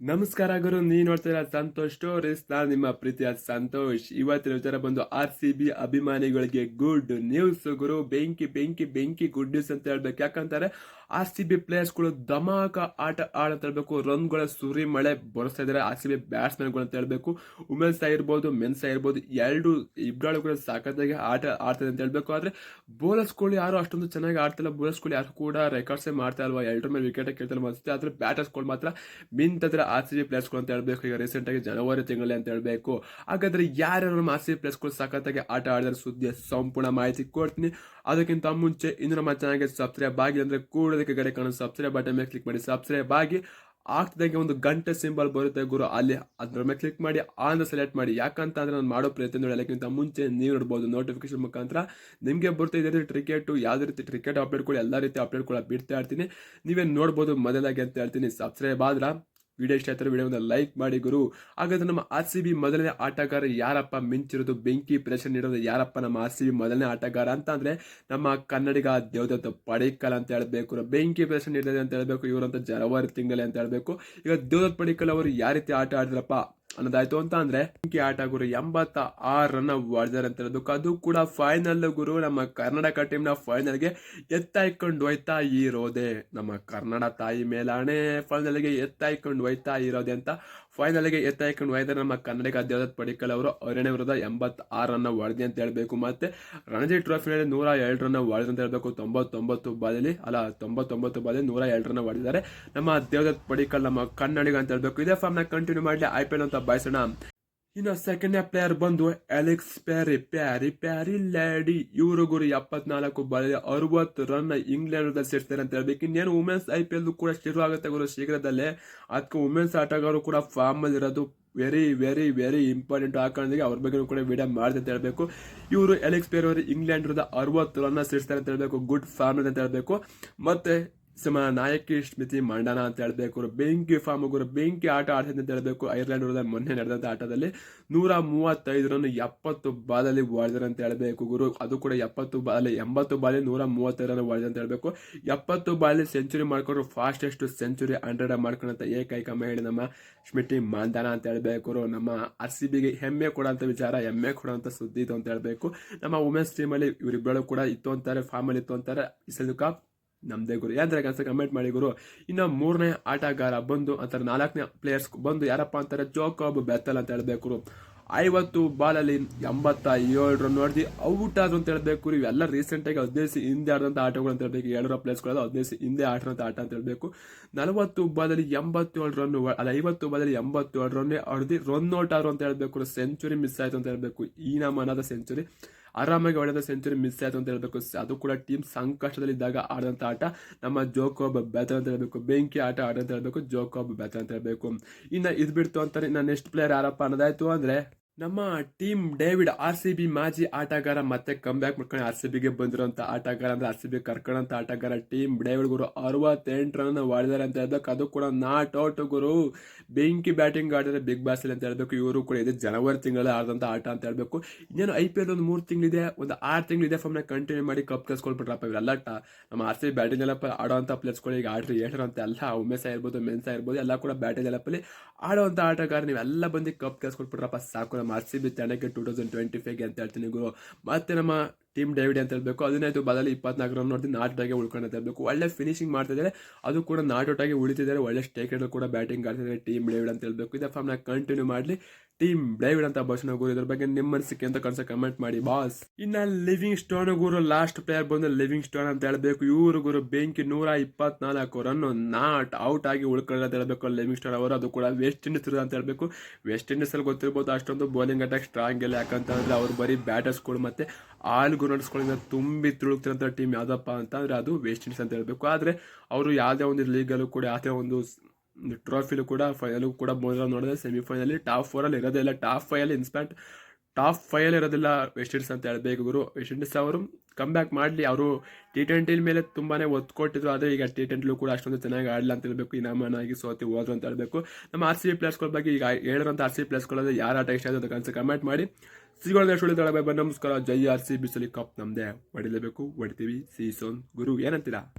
ನಮಸ್ಕಾರ ಗುರು ನೀ ನೋಡ್ತೀರಾ ಸಂತೋಷ್ ಸ್ಟೋರೀಸ್ ನಾನು ನಿಮ್ಮ ಪ್ರೀತಿಯ ಸಂತೋಷ್. ಇವತ್ತಿನ ವಿಚಾರ ಬಂದು ಆರ್ ಸಿ ಬಿ ಅಭಿಮಾನಿಗಳಿಗೆ ಗುಡ್ ನ್ಯೂಸ್ ಗುರು, ಬೆಂಕಿ ಬೆಂಕಿ ಬೆಂಕಿ ಗುಡ್ ನ್ಯೂಸ್ ಅಂತ ಹೇಳ್ಬೇಕು. ಯಾಕಂತಾರೆ ಆರ್ ಸಿ ಬಿ ಪ್ಲೇಯರ್ಸ್ಗಳು ಧಮಾಕ ಆಟ ಆಡ ಅಂತ ಹೇಳ್ಬೇಕು ರನ್ಗಳ ಸುರಿ ಮಳೆ ಬರೆಸ್ತಾ ಇದ್ದಾರೆ ಆರ್ ಸಿ ಬಿ ಬ್ಯಾಟ್ಸ್ಮನ್ಗಳು ಅಂತ ಹೇಳ್ಬೇಕು. ವುಮೆನ್ಸ್ ಆಗಿರ್ಬೋದು ಮೆನ್ಸ್ ಆಗಿರ್ಬೋದು ಎರಡು ಇಬ್ಬರಾಳು ಕೂಡ ಸಾಕತ್ತಾಗಿ ಆಟ ಆಡ್ತಾರೆ ಅಂತ ಹೇಳ್ಬೇಕು. ಆದ್ರೆ ಬೌಲರ್ಸ್ಗಳು ಯಾರು ಅಷ್ಟೊಂದು ಚೆನ್ನಾಗಿ ಆಡ್ತಿಲ್ಲ. ಬೌಲರ್ಸ್ಗಳು ಯಾರು ಕೂಡ ರೆಕಾರ್ಡ್ಸೇ ಮಾಡ್ತಾ ಇಲ್ವಾ? ಎಲ್ಲರ ಮೇಲೆ ವಿಕೆಟ್ ಕೇಳ್ತಾರೆ ಅನ್ಸುತ್ತೆ. ಆದ್ರೆ ಬ್ಯಾಟರ್ಸ್ಗಳು ಮಾತ್ರ ಮಿಂತದ್ರೆ ಆರ್ ಸಿ ಬಿ ಪ್ಲೇಸ್ಗಳು ಅಂತ ಹೇಳಬೇಕು. ಈಗ ರೀಸೆಂಟ್ ಆಗಿ ಜನವರಿ ತಿಂಗಳಲ್ಲಿ ಅಂತ ಹೇಳಬೇಕು. ಹಾಗಾದ್ರೆ ಯಾರ್ಯಾರು ನಮ್ಮ ಆರ್ ಸಿ ಬಿ ಪ್ಲೇಸ್ಗಳು ಸಖತ್ತಾಗಿ ಆಟ ಆಡಿದ್ರೆ ಸುದ್ದಿಯ ಸಂಪೂರ್ಣ ಮಾಹಿತಿ ಕೊಡ್ತೀನಿ. ಅದಕ್ಕಿಂತ ಮುಂಚೆ ಇನ್ನು ನಮ್ಮ ಚಾನಲ್ಗೆ ಸಬ್ಸ್ಕ್ರೈಬ್ ಆಗಿ ಅಂದರೆ ಕೂಡೋದಕ್ಕೆ ಕಡೆ ಕಾಣೋ ಸಬ್ಸ್ಕ್ರೈಬ್ ಬಟನ್ ಮೇಲೆ ಕ್ಲಿಕ್ ಮಾಡಿ. ಸಬ್ಸ್ಕ್ರೈಬ್ ಆಗಿ ಆಗ್ತಿದಂಗೆ ಒಂದು ಗಂಟೆ ಸಿಂಬಲ್ ಬರುತ್ತೆ ಗುರು. ಅಲ್ಲಿ ಅದ್ರ ಮೇಲೆ ಕ್ಲಿಕ್ ಮಾಡಿ ಆನ್ ಸೆಲೆಕ್ಟ್ ಮಾಡಿ. ಯಾಕಂತ ಅಂದ್ರೆ ನಾನು ಮಾಡೋ ಪ್ರಯತ್ನ ಅದಕ್ಕಿಂತ ಮುಂಚೆ ನೀವು ನೋಡ್ಬೋದು ನೋಟಿಫಿಕೇಶನ್ ಮುಖಾಂತರ ನಿಮಗೆ ಬರ್ತಾ ಇದೆ ಕ್ರಿಕೆಟ್ ಯಾವುದೇ ರೀತಿ ಕ್ರಿಕೆಟ್ ಅಪ್ಡೇಟ್ಗಳು ಎಲ್ಲ ರೀತಿ ಅಪ್ಡೇಟ್ಗಳು ಬಿಡ್ತಾ ಇರ್ತೀನಿ. ನೀವೇ ನೋಡ್ಬೋದು ಮೊದಲಾಗಿ ಅಂತ ಹೇಳ್ತೀನಿ. ಸಬ್ಸ್ಕ್ರೈಬ್ ಆದ್ರೆ ವಿಡಿಯೋ ಇಷ್ಟ ಆಯ್ತಾರೆ ವಿಡಿಯೋ ಲೈಕ್ ಮಾಡಿ ಗುರು. ಹಾಗಾದ್ರೆ ನಮ್ಮ ಆರ್ ಸಿ ಬಿ ಮೊದಲನೇ ಆಟಗಾರ ಯಾರಪ್ಪ ಮಿಂಚಿರೋದು? ಬೆಂಕಿ ಪ್ರದರ್ಶನ ನೀಡೋದು ಯಾರಪ್ಪ ನಮ್ಮ ಆರ್ ಸಿ ಬಿ ಮೊದಲನೇ ಆಟಗಾರ ಅಂತ ಅಂದ್ರೆ ನಮ್ಮ ಕನ್ನಡಿಗ ದೇವದತ್ತ ಪಡಿಕಲ್ ಅಂತ ಹೇಳಬೇಕು. ಬೆಂಕಿ ಪ್ರದರ್ಶನ ನೀಡಿದೆ ಅಂತ ಹೇಳಬೇಕು. ಇವರಂತ ಜನವರಿ ತಿಂಗಳೇ ಅಂತ ಹೇಳಬೇಕು. ಈಗ ದೇವದತ್ ಪಡಿಕಲ್ ಅವರು ಯಾವ ರೀತಿ ಆಟ ಆಡಿದ್ರಪ್ಪ? ಅನ್ನೋದಾಯ್ತು ಅಂತ ಅಂದ್ರೆ ಆಟ ಗುರು ಎಂಬತ್ತ ಆರ್ ರನ್ ಹೊಡೆದಾರೆ ಅಂತ ಹೇಳೋದಕ್ಕೆ ಅದು ಕೂಡ ಫೈನಲ್ ಗುರು ನಮ್ಮ ಕರ್ನಾಟಕ ಟೀಮ್ನ ಫೈನಲ್ಗೆ ಎತ್ತಾಯ್ಕೊಂಡು ಹೋಯ್ತಾ ಇರೋದೆ. ನಮ್ಮ ಕನ್ನಡ ತಾಯಿ ಮೇಲಾಣೆ ಫೈನಲ್ಗೆ ಎತ್ತಾಯ್ಕೊಂಡು ಹೋಯ್ತಾ ಇರೋದೆ ಅಂತ ಫೈನಲ್ಗೆ ಎತ್ತಾಯ್ಕೊಂಡು ಹೋಯ್ತಾರೆ ನಮ್ಮ ಕನ್ನಡಿಗ ದೇವದತ್ ಪಡಿಕಲ್ ಅವರು. ಅರಣ್ಯ ವಿರುದ್ಧ ಎಂಬತ್ ರನ್ನ ರನ್ ಹೊಡೆದಿ ಅಂತ ಹೇಳಬೇಕು. ಮತ್ತೆ ರಣಜಿ ಟ್ರೋಫಿಯಲ್ಲಿ ನೂರ ಎರಡು ರನ್ ಹೊಡೆದ ಅಂತ ಹೇಳಬೇಕು. ತೊಂಬತ್ತೊಂಬತ್ತು ಬಾದಲ್ಲಿ ಅಲ್ಲ, ತೊಂಬತ್ತೊಂಬತ್ತು ಬಾದಲ್ಲಿ ನೂರ ಎರಡು ರನ್ ಹೊಡೆದಿದ್ದಾರೆ. ನಮ್ಮ ದೇವದತ್ ಪಡಿಕಲ್, ನಮ್ಮ ಕನ್ನಡಿಗ ಅಂತ ಹೇಳ್ಬೇಕು. ಇದೇ ಫಾರ್ಮ್ನ ಕಂಟಿನ್ಯೂ ಮಾಡಲಿ. ಐ ಪಿ ಎಲ್ ಅಂತ ಬಯಸೋಣ. ಇನ್ನು ಸೆಕೆಂಡ್ನೇ ಪ್ಲೇಯರ್ ಬಂದು ಅಲೆಕ್ಸ್ ಪ್ಯಾರಿ ಪ್ಯಾರಿ ಪ್ಯಾರಿ ಲ್ಯಾಡಿ ಇವರು ಗುರು ಎಪ್ಪತ್ನಾಲ್ಕು ಬಾಳಿ ಅರವತ್ತು ರನ್ ಇಂಗ್ಲೆಂಡ್ ಸೇರ್ತಾರೆ ಅಂತ ಹೇಳ್ಬೇಕು. ಇನ್ನೇನು ವುಮೆನ್ಸ್ ಐ ಪಿ ಎಲ್ ಕೂಡ ಶುರು ಆಗುತ್ತೆ ಗುರು ಶೀಘ್ರದಲ್ಲೇ. ಅದಕ್ಕೆ ವುಮೆನ್ಸ್ ಆಟಗಾರರು ಕೂಡ ಫಾರ್ಮ್ ಇರೋದು ವೆರಿ ವೆರಿ ವೆರಿ ಇಂಪಾರ್ಟೆಂಟ್ ಆ ಅವ್ರ ಬಗ್ಗೆ ಕೂಡ ವಿಡಿಯೋ ಮಾಡಿದೆ ಅಂತ ಹೇಳಬೇಕು. ಇವರು ಎಲೆಕ್ಸ್ ಪೇರ್ ಅವರು ಇಂಗ್ಲೆಂಡ್ ಅರವತ್ತು ರನ್ ಸೇರಿಸ್ತಾರೆ ಅಂತ ಹೇಳಬೇಕು. ಗುಡ್ ಫಾರ್ಮ್ ಅಂತ ಹೇಳಬೇಕು. ಮತ್ತೆ ಸಮ ನಾಯಕಿ ಸ್ಮಿತಿ ಮಂಡನ ಅಂತ ಹೇಳ್ಬೇಕು ಬೆಂಕಿ ಫಾರ್ಮ್ ಗುರು ಬೆಂಕಿ ಆಟ ಆಡ್ತಿದೆ ಅಂತ ಹೇಳ್ಬೇಕು. ಐರ್ಲೆಂಡ್ ವಿರುದ್ಧ ಮೊನ್ನೆ ನಡೆದಂತ ಆಟದಲ್ಲಿ ನೂರ ಮೂವತ್ತೈದು ರನ್ ಎಪ್ಪತ್ತು ಬಾಲಲ್ಲಿ ಹೊಡೆದ್ರೆ ಅಂತ ಹೇಳ್ಬೇಕು ಗುರು. ಅದು ಕೂಡ ಎಪ್ಪತ್ತು ಬಾಲಲ್ಲಿ, ಎಂಬತ್ತು ಬಾಲಿ ನೂರ ಮೂವತ್ತೈದು ರನ್ ಹೊಡೆದ ಅಂತ ಹೇಳ್ಬೇಕು. ಎಪ್ಪತ್ತು ಬಾಲಿ ಸೆಂಚುರಿ ಮಾಡ್ಕೊಂಡ್ರು, ಫಾಸ್ಟೆಸ್ಟ್ ಸೆಂಚುರಿ ಹಂಡ್ರೆಡ್ ಮಾಡ್ಕೊಂಡಂತ ಏಕೈಕ ಮಹಿಳೆ ನಮ್ಮ ಸ್ಮಿತಿ ಮಾಂದಾನ ಅಂತ ಹೇಳ್ಬೇಕು ನಮ್ಮ ಆರ್ ಸಿ ಬಿಗೆ ಹೆಮ್ಮೆ ಕೊಡೋಂಥ ವಿಚಾರ, ಹೆಮ್ಮೆ ಕೊಡೋಂಥ ಸುದ್ದಿ ಇದು ಅಂತ ಹೇಳ್ಬೇಕು. ನಮ್ಮ ವುಮೆನ್ಸ್ ಟೀಮಲ್ಲಿ ಇವರಿಬ್ಬರು ಕೂಡ ಇತ್ತು ಅಂತಾರೆ ಫಾರ್ಮಲ್ಲಿ ಇತ್ತು ಅಂತಾರೆ. ಈ ಕಪ್ ನಮ್ದೇ ಗುರು. ಯಾವ್ದಾರ ಕನ್ಸ ಕಮೆಂಟ್ ಮಾಡಿ ಗುರು? ಇನ್ನು ಮೂರನೇ ಆಟಗಾರ ಬಂದು ಅಂತಾರೆ, ನಾಲ್ಕನೇ ಪ್ಲೇಯರ್ಸ್ ಬಂದು ಯಾರಪ್ಪ ಅಂತಾರೆ? ಜೋಕಾಬ್ ಬೆತ್ತಲ್ ಅಂತ ಹೇಳಬೇಕು ಐವತ್ತು ಬಾಲಲ್ಲಿ ಎಂಬತ್ತ ಏಳು ರನ್ ಹೊಡೆದು ಔಟ್ ಆದ್ರು ಅಂತ ಹೇಳ್ಬೇಕು ಇವೆಲ್ಲ ರೀಸೆಂಟಾಗಿ ಹದಿನೈದು ಹಿಂದೆ ಆಡಿದಂಥ ಆಟಗಳು ಅಂತ ಹೇಳ್ಬೇಕು. ಏಳರ ಪ್ಲೇಸ್ಗಳು ಹದಿನೈದು ಹಿಂದೆ ಆಡಿರೋಂಥ ಆಟ ಅಂತ ಹೇಳ್ಬೇಕು. ನಲವತ್ತು ಬಾಲಲ್ಲಿ ಎಂಬತ್ತೇಳು ರನ್ ಅಲ್ಲ, ಐವತ್ತು ಬಾಲಲ್ಲಿ ಎಂಬತ್ತೇಳು ರನ್ ಹೊಡೆದು ರನ್ ಔಟ್ ಆದ್ರು ಅಂತ ಹೇಳಬೇಕು ಸೆಂಚುರಿ ಮಿಸ್ ಆಯ್ತು ಅಂತ ಹೇಳಬೇಕು. ಈ ನಮ್ಮ ಅನಾದ ಸೆಂಚುರಿ ಆರಾಮಾಗಿ ಹೊಡೆದ ಸೆಂಚುರಿ ಮಿಸ್ ಆಯಿತು ಅಂತ ಹೇಳಬೇಕು. ಅದು ಕೂಡ ಟೀಮ್ ಸಂಕಷ್ಟದಲ್ಲಿದ್ದಾಗ ಆಡಿದಂಥ ಆಟ. ನಮ್ಮ ಜೋಕೋಬ್ ಬ್ಯಾತರ್ ಅಂತ ಹೇಳಬೇಕು. ಬೆಂಕಿ ಆಟ ಆಡಂತ ಹೇಳಬೇಕು. ಜೋಕೋಬ್ ಬ್ಯಾತರ್ ಅಂತ ಹೇಳಬೇಕು. ಇನ್ನು ಇದು ಬಿಡ್ತು ಅಂತಾರೆ ನಾನು ನೆಕ್ಸ್ಟ್ ಪ್ಲೇಯರ್ ಯಾರಪ್ಪ ಅನ್ನೋದಾಯಿತು ಅಂದ್ರೆ ನಮ್ಮ Tim David R C B ಮಾಜಿ ಆಟಗಾರ ಮತ್ತೆ ಕಮ್ ಬ್ಯಾಕ್ ಮಾಡ್ಕೊಂಡು ಆರ್ ಸಿ ಬಿಗೆ ಬಂದಿರೋಂಥ ಆಟಗಾರ ಅಂದ್ರೆ ಆರ್ ಸಿ ಬಿ ಕರ್ಕೊಂಡಂತ ಆಟಗಾರ ಟೀಮ್ ಡೇವಿಡ್ ಗುರು. ಅರವತ್ತೆಂಟು ರನ್ ಮಾಡಿದಾರೆ ಅಂತ ಹೇಳ್ಬೇಕು. ಅದು ಕೂಡ ನಾಟ್ ಔಟ್ ಗುರು. ಬೆಂಕಿ ಬ್ಯಾಟಿಂಗ್ ಆಡಿದ್ರೆ ಬಿಗ್ ಬಾಸ್ ಅಂತ ಹೇಳ್ಬೇಕು. ಇವರು ಕೂಡ ಇದೆ ಜನವರಿ ತಿಂಗಳಲ್ಲಿ ಆಡಿದಂಥ ಆಟ ಅಂತ ಹೇಳ್ಬೇಕು. ಇನ್ನೇನು ಐ ಪಿ ಎಲ್ ಒಂದು ಮೂರು ತಿಂಗಳಿದೆ, ಒಂದು ಆರು ತಿಂಗಳಿದೆ ಫಾರ್ಮ್ನ ಕಂಟಿನ್ಯೂ ಮಾಡಿ ಕಪ್ ಕಲ್ಸ್ಕೊಳ್ಬಿಟ್ರಪ್ಪ ಇವರೆಲ್ಲ ನಮ್ಮ ಆರ್ ಸಿ ಬಿ ಬ್ಯಾಟಿಂಗ್ ಎಲ್ಲ ಆಡುವಂತ ಪ್ಲೇಸ್ಗಳು ಈಗ ಆಡ್ರಿ ಹೇಳ್ರಂತ ಎಲ್ಲ ಉಮೇಶ್ ಆಗಿರ್ಬೋದು ಮೆನ್ಸ್ ಆಗಿರ್ಬೋದು ಎಲ್ಲ ಕೂಡ ಬ್ಯಾಟಿಂಗ್ ಎಲ್ಲಪ್ಪಲ್ಲಿ ಆಡುವಂಥ ಆಟಗಾರ ನೀವೆಲ್ಲ ಬಂದು ಕಪ್ ಕಲ್ಸ್ಕೊಟ್ಬಿಟ್ರಪ್ಪ ಸಾಕು ನಮ್ಮ ಆರ್ ಸಿ ಬಿ ತಂಡಕ್ಕೆ ಟೂ ತೌಸಂಡ್ ಟ್ವೆಂಟಿ ಫೈವ್ಗೆ ಅಂತ ಹೇಳ್ತೀನಿ ಗುರು. ಮತ್ತೆ ನಮ್ಮ ಟೀಮ್ ಡೇವಿಡ್ ಅಂತ ಹೇಳ್ಬೇಕು. ಹದಿನೈದು ಬದಲಿ ಇಪ್ಪತ್ನಾಲ್ಕು ರನ್ ನೋಡಿದ್ರೆ ಔಟ್ ಉಳ್ಕೊಂಡು ಅಂತ ಹೇಳ್ಬೇಕು. ಒಳ್ಳೆ ಫಿನಿಶಿಂಗ್ ಮಾಡ್ತಿದ್ದಾರೆ ಅದು ಕೂಡ ನಾಟ್ ಔಟಾಗಿ ಉಳಿತಿದ್ದಾರೆ ಒಳ್ಳೆ ಸ್ಟೇಕ್ ಕೂಡ ಬ್ಯಾಟಿಂಗ್ ಆಡ್ತಿದ್ದಾರೆ ಟೀಮ್ ಡೇವಿಡ್ ಅಂತ ಹೇಳ್ಬೇಕು. ಇದೇ ಫಾರ್ಮ್ನ ಕಂಟಿನ್ಯೂ ಮಾಡಲಿ. ಟೀಮ್ ಡೇವಿಡ್ ಅಂತ ಭಾಷಣ ಗುರು ಇದ್ರ ಬಗ್ಗೆ ನಿಮ್ಮ ಅನಿಸಿಕೆ ಅಂತ ಕನ್ಸ ಕಮೆಂಟ್ ಮಾಡಿ ಬಾಸ್ ಇನ್ನ ಲಿವಿಂಗ್ ಸ್ಟೋನ್ ಗುರು ಲಾಸ್ಟ್ ಪ್ಲೇಯರ್ ಬಂದು ಲಿವಿಂಗ್ ಸ್ಟೋನ್ ಅಂತ ಹೇಳ್ಬೇಕು. ಇವರು ಗುರು ಬೆಂಕಿ ನೂರ ಇಪ್ಪತ್ನಾಲ್ಕು ರನ್ ನಾಟ್ ಔಟ್ ಆಗಿ ಉಳ್ಕೊಳ್ಳೋದು ಹೇಳ್ಬೇಕು. ಲಿವಿಂಗ್ ಸ್ಟೋನ್ ಅವರು ಅದು ಕೂಡ ವೆಸ್ಟ್ ಇಂಡೀಸ್ ಅಂತ ಹೇಳ್ಬೇಕು. ವೆಸ್ಟ್ ಇಂಡೀಸ್ ಅಲ್ಲಿ ಗೊತ್ತಿರ್ಬೋದು ಅಷ್ಟೊಂದು ಬೌಲಿಂಗ್ ಅಟ್ಯಾಕ್ ಸ್ಟ್ರಾಂಗ್ ಇಲ್ಲ ಯಾಕಂತಂದ್ರೆ ಅವ್ರು ಬರೀ ಬ್ಯಾಟರ್ಸ್ಗಳು ಮತ್ತೆ ಆಲ್ ಗುರುಗಳಿಂದ ತುಂಬಿ ತುಳುಕ್ತಿರೋಂಥ ಟೀಮ್ ಯಾವ್ದಪ್ಪ ಅಂತಂದ್ರೆ ಅದು ವೆಸ್ಟ್ ಇಂಡೀಸ್ ಅಂತ ಹೇಳಬೇಕು. ಆದ್ರೆ ಅವರು ಯಾವುದೇ ಒಂದು ಲೀಗಲ್ಲೂ ಕೂಡ ಯಾವುದೇ ಒಂದು ಟ್ರೋಫಿಲು ಕೂಡ ಫೈನಲ್ ಕೂಡ ಮೊದಲ ನೋಡಿದ್ರೆ ಸೆಮಿಫೈನಲ್ ಟಾಪ್ ಫೋರಲ್ಲಿ ಇರೋದೇ ಇಲ್ಲ. ಟಾಪ್ ಫೈವಲ್ಲಿ ಇನ್ಸ್ಪ್ಯಾಕ್ಟ್ ಟಾಪ್ ಫೈವಲ್ಲಿ ಇರೋದಿಲ್ಲ ವೆಸ್ಟ್ ಇಂಡೀಸ್ ಅಂತ ಹೇಳಬೇಕು ಗುರು. ವೆಸ್ಟ್ ಇಂಡೀಸ್ ಅವರು ಕಮ್ ಬ್ಯಾಕ್ ಮಾಡಲಿ. ಅವರು ಟಿ ಟ್ವೆಂಟಿ ಮೇಲೆ ತುಂಬಾ ಒತ್ತು ಕೊಟ್ಟಿದ್ರು. ಆದರೆ ಈಗ ಟಿ ಟ್ವೆಂಟಿಲೂ ಕೂಡ ಅಷ್ಟೊಂದು ಚೆನ್ನಾಗಿ ಆಡಲ್ಲ ಅಂತ ಹೇಳಬೇಕು. ಇನಾಮನಾಗಿ ಸೋತಿ ಹೋದ್ರು ಅಂತ ಹೇಳಬೇಕು. ನಮ್ಮ ಆರ್ ಸಿ ಬಿ ಪ್ಲೇಸ್ಗಳ ಬಗ್ಗೆ ಈಗ ಹೇಳಿರೋಂಥ ಆರ್ ಸಿ ಬಿ ಯಾರು ಆಟ ಇಷ್ಟ ಆಯಿತು ಅಂತ ಕಮೆಂಟ್ ಮಾಡಿ. ಸಿಗೋಣ ಬೈ ನಮಸ್ಕಾರ. ಜೈ ಆರ್ ಸಿ ಬಿಸಲಿ ಕಪ್ ನಮ್ದೇ. ಹೊಡಿಲೇಬೇಕು. ಹೊಡಿತೀವಿ. ಸಿ ಸೋನ್ ಗುರು. ಏನಂತೀರಾ?